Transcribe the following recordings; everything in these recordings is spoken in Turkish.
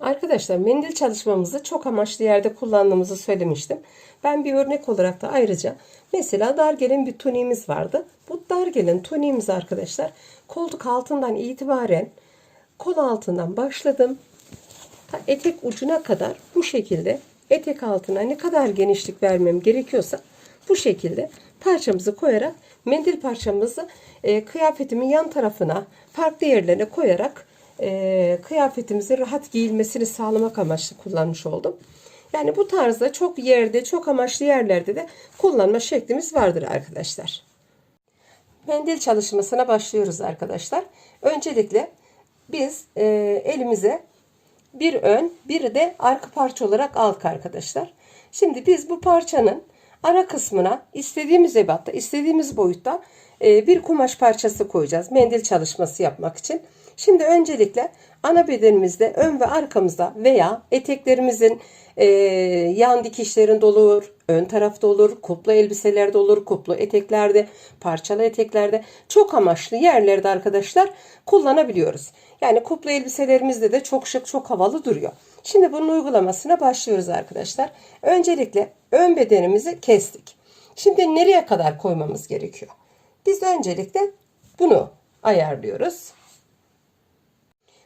Arkadaşlar mendil çalışmamızı çok amaçlı yerde kullandığımızı söylemiştim. Ben bir örnek olarak da ayrıca mesela dar gelen bir tuniğimiz vardı. Bu dar gelen tuniğimizi arkadaşlar koltuk altından itibaren kol altından başladım. Ta etek ucuna kadar bu şekilde etek altına ne kadar genişlik vermem gerekiyorsa bu şekilde parçamızı koyarak mendil parçamızı e, kıyafetimin yan tarafına farklı yerlerine koyarak e, kıyafetimizin rahat giyilmesini sağlamak amaçlı kullanmış oldum. Yani bu tarzda çok yerde, çok amaçlı yerlerde de kullanma şeklimiz vardır arkadaşlar. Mendil çalışmasına başlıyoruz arkadaşlar. Öncelikle biz e, elimize bir ön, bir de arka parça olarak aldık arkadaşlar. Şimdi biz bu parçanın ara kısmına istediğimiz ebatta, istediğimiz boyutta e, bir kumaş parçası koyacağız. Mendil çalışması yapmak için. Şimdi öncelikle ana bedenimizde ön ve arkamızda veya eteklerimizin e, yan dikişlerinde olur, ön tarafta olur, kuplu elbiselerde olur, kuplu eteklerde, parçalı eteklerde çok amaçlı yerlerde arkadaşlar kullanabiliyoruz. Yani kuplu elbiselerimizde de çok şık, çok havalı duruyor. Şimdi bunun uygulamasına başlıyoruz arkadaşlar. Öncelikle ön bedenimizi kestik. Şimdi nereye kadar koymamız gerekiyor? Biz öncelikle bunu ayarlıyoruz.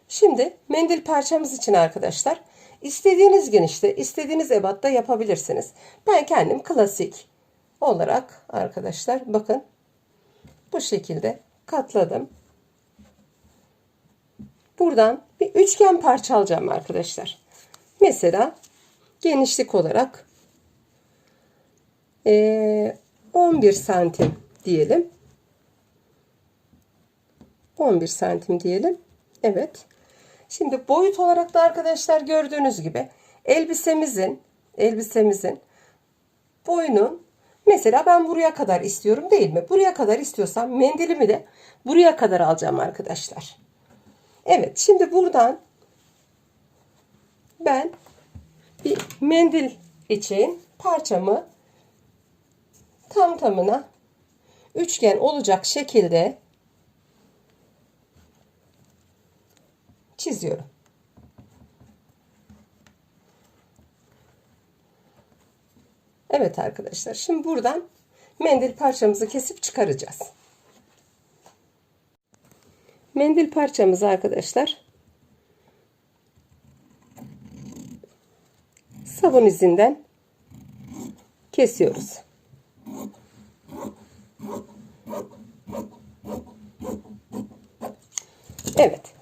Şimdi mendil parçamız için arkadaşlar istediğiniz genişte, istediğiniz ebatta yapabilirsiniz. Ben kendim klasik olarak arkadaşlar bakın bu şekilde katladım. Buradan bir üçgen parça alacağım arkadaşlar. Mesela genişlik olarak 11 santim diyelim. 11 santim diyelim. Evet. Şimdi boyut olarak da arkadaşlar gördüğünüz gibi elbisemizin elbisemizin boyunun mesela ben buraya kadar istiyorum değil mi? Buraya kadar istiyorsam mendilimi de buraya kadar alacağım arkadaşlar. Evet şimdi buradan ben bir mendil için parçamı tam tamına üçgen olacak şekilde çiziyorum. Evet arkadaşlar şimdi buradan mendil parçamızı kesip çıkaracağız. Mendil parçamızı arkadaşlar sabun izinden kesiyoruz. Evet.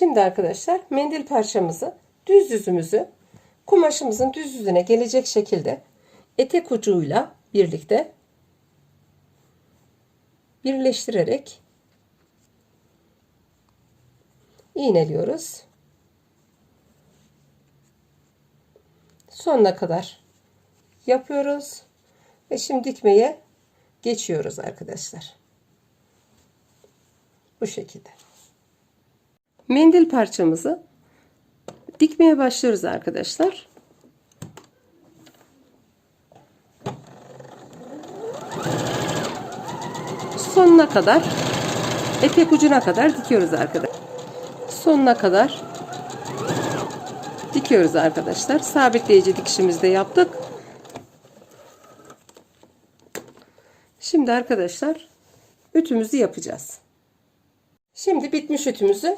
Şimdi arkadaşlar mendil parçamızı düz yüzümüzü kumaşımızın düz yüzüne gelecek şekilde etek ucuyla birlikte birleştirerek iğneliyoruz. Sonuna kadar yapıyoruz ve şimdi dikmeye geçiyoruz arkadaşlar. Bu şekilde. Mendil parçamızı dikmeye başlıyoruz arkadaşlar. Sonuna kadar etek ucuna kadar dikiyoruz arkadaşlar. Sonuna kadar dikiyoruz arkadaşlar. Sabitleyici dikişimizi de yaptık. Şimdi arkadaşlar ütümüzü yapacağız. Şimdi bitmiş ütümüzü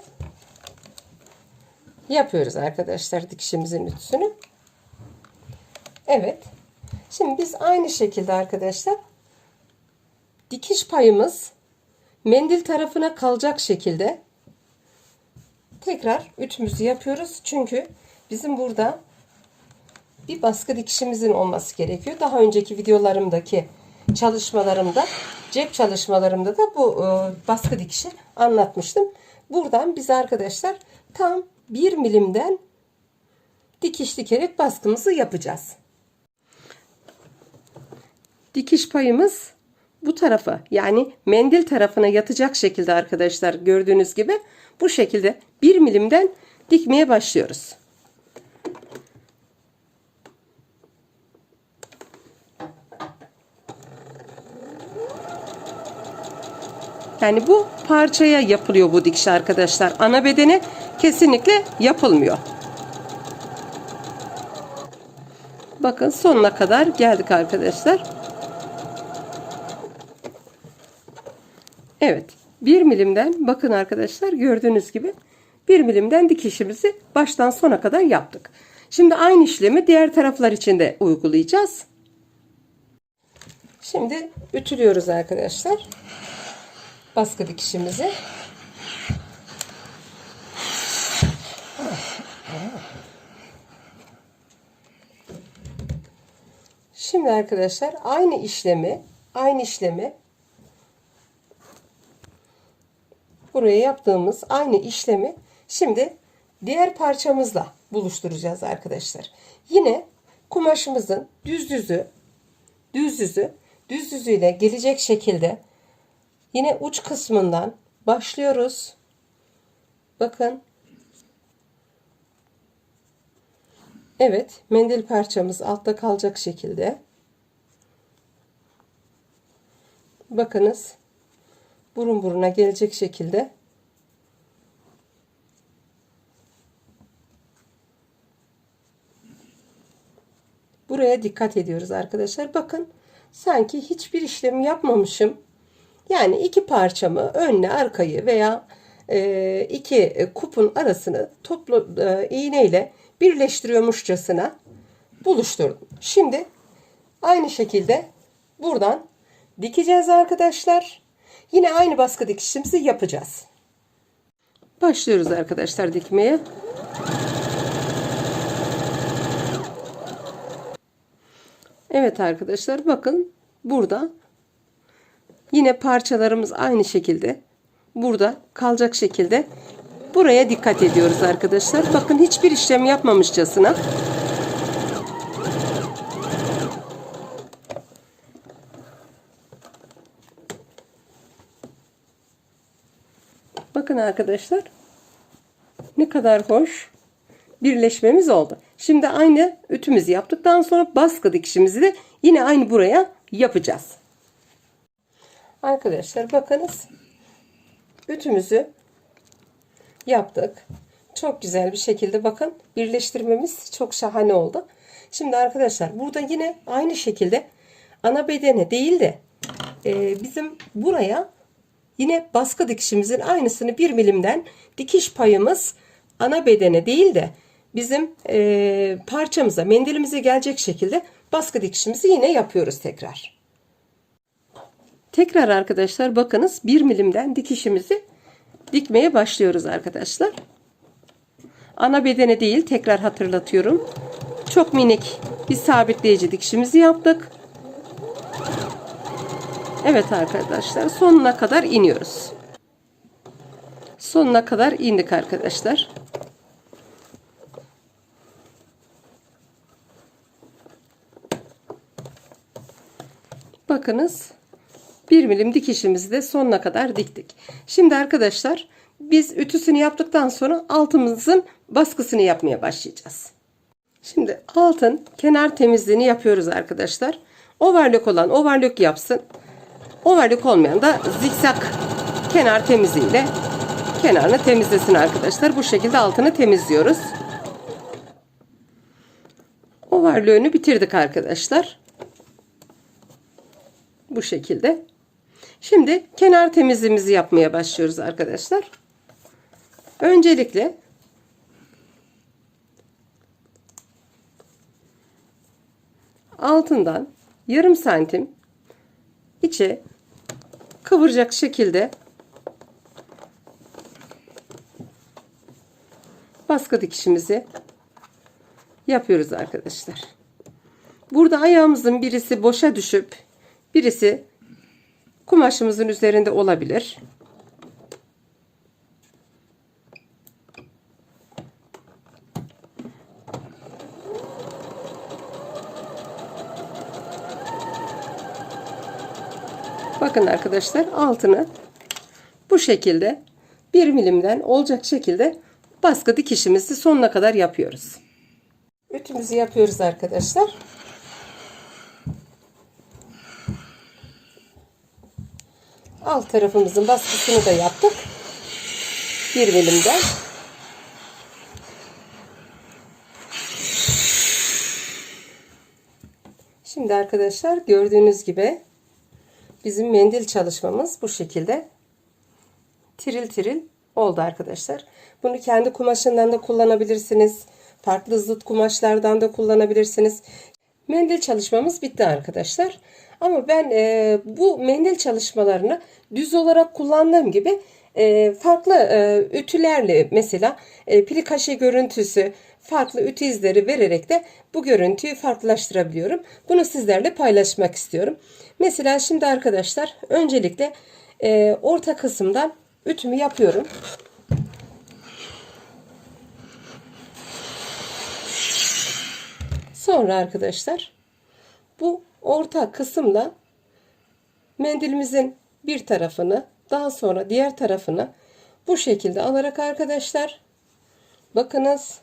yapıyoruz arkadaşlar dikişimizin ütüsünü. Evet. Şimdi biz aynı şekilde arkadaşlar dikiş payımız mendil tarafına kalacak şekilde tekrar ütümüzü yapıyoruz. Çünkü bizim burada bir baskı dikişimizin olması gerekiyor. Daha önceki videolarımdaki çalışmalarımda cep çalışmalarımda da bu e, baskı dikişi anlatmıştım. Buradan biz arkadaşlar tam 1 milimden dikiş dikerek baskımızı yapacağız. Dikiş payımız bu tarafa yani mendil tarafına yatacak şekilde arkadaşlar gördüğünüz gibi bu şekilde 1 milimden dikmeye başlıyoruz. Yani bu parçaya yapılıyor bu dikiş arkadaşlar. Ana bedene kesinlikle yapılmıyor. Bakın sonuna kadar geldik arkadaşlar. Evet. 1 milimden bakın arkadaşlar gördüğünüz gibi 1 milimden dikişimizi baştan sona kadar yaptık. Şimdi aynı işlemi diğer taraflar için de uygulayacağız. Şimdi ütülüyoruz arkadaşlar. Baskı dikişimizi. Şimdi arkadaşlar aynı işlemi aynı işlemi buraya yaptığımız aynı işlemi şimdi diğer parçamızla buluşturacağız arkadaşlar. Yine kumaşımızın düz yüzü düz yüzü düz yüzüyle gelecek şekilde yine uç kısmından başlıyoruz. Bakın. Evet, mendil parçamız altta kalacak şekilde. Bakınız. Burun buruna gelecek şekilde Buraya dikkat ediyoruz arkadaşlar. Bakın sanki hiçbir işlem yapmamışım. Yani iki parçamı önle arkayı veya e, iki kupun arasını toplu e, iğneyle birleştiriyormuşçasına buluşturdum. Şimdi aynı şekilde buradan dikeceğiz arkadaşlar. Yine aynı baskı dikişimizi yapacağız. Başlıyoruz arkadaşlar dikmeye. Evet arkadaşlar bakın burada yine parçalarımız aynı şekilde burada kalacak şekilde buraya dikkat ediyoruz arkadaşlar. Bakın hiçbir işlem yapmamışçasına Bakın arkadaşlar ne kadar hoş birleşmemiz oldu. Şimdi aynı ütümüzü yaptıktan sonra baskı dikişimizi de yine aynı buraya yapacağız. Arkadaşlar bakınız ütümüzü yaptık. Çok güzel bir şekilde bakın birleştirmemiz çok şahane oldu. Şimdi arkadaşlar burada yine aynı şekilde ana bedene değil de e, bizim buraya yine baskı dikişimizin aynısını bir milimden dikiş payımız ana bedene değil de bizim e, parçamıza mendilimize gelecek şekilde baskı dikişimizi yine yapıyoruz tekrar. Tekrar arkadaşlar bakınız 1 milimden dikişimizi dikmeye başlıyoruz arkadaşlar. Ana bedene değil tekrar hatırlatıyorum. Çok minik bir sabitleyici dikişimizi yaptık. Evet arkadaşlar sonuna kadar iniyoruz. Sonuna kadar indik arkadaşlar. Bakınız 1 milim dikişimizi de sonuna kadar diktik. Şimdi arkadaşlar biz ütüsünü yaptıktan sonra altımızın baskısını yapmaya başlayacağız. Şimdi altın kenar temizliğini yapıyoruz arkadaşlar. Overlock olan overlock yapsın. Overlock olmayan da zikzak kenar temizliğiyle kenarını temizlesin arkadaşlar. Bu şekilde altını temizliyoruz. Overlock'unu bitirdik arkadaşlar. Bu şekilde. Şimdi kenar temizliğimizi yapmaya başlıyoruz arkadaşlar. Öncelikle altından yarım santim içe kıvıracak şekilde baskı dikişimizi yapıyoruz arkadaşlar. Burada ayağımızın birisi boşa düşüp birisi kumaşımızın üzerinde olabilir. Bakın arkadaşlar altını bu şekilde 1 milimden olacak şekilde baskı dikişimizi sonuna kadar yapıyoruz. Ütümüzü yapıyoruz arkadaşlar. Alt tarafımızın baskısını da yaptık. Bir milimden. Şimdi arkadaşlar gördüğünüz gibi bizim mendil çalışmamız bu şekilde tiril tiril oldu arkadaşlar. Bunu kendi kumaşından da kullanabilirsiniz. Farklı zıt kumaşlardan da kullanabilirsiniz. Mendil çalışmamız bitti arkadaşlar. Ama ben e, bu mendil çalışmalarını düz olarak kullandığım gibi e, farklı e, ütülerle mesela e, plikaşe görüntüsü, farklı ütü izleri vererek de bu görüntüyü farklılaştırabiliyorum. Bunu sizlerle paylaşmak istiyorum. Mesela şimdi arkadaşlar öncelikle e, orta kısımdan ütümü yapıyorum. Sonra arkadaşlar bu orta kısımla mendilimizin bir tarafını daha sonra diğer tarafını bu şekilde alarak arkadaşlar bakınız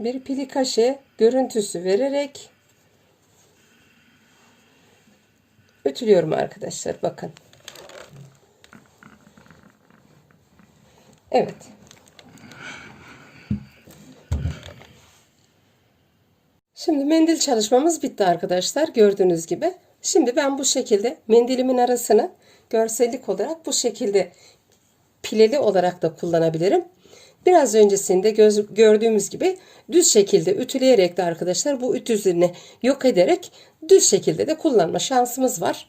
bir plikaşe görüntüsü vererek ütülüyorum arkadaşlar bakın. Evet. Şimdi mendil çalışmamız bitti arkadaşlar gördüğünüz gibi. Şimdi ben bu şekilde mendilimin arasını görsellik olarak bu şekilde pileli olarak da kullanabilirim. Biraz öncesinde göz, gördüğümüz gibi düz şekilde ütüleyerek de arkadaşlar bu ütü üzerine yok ederek düz şekilde de kullanma şansımız var.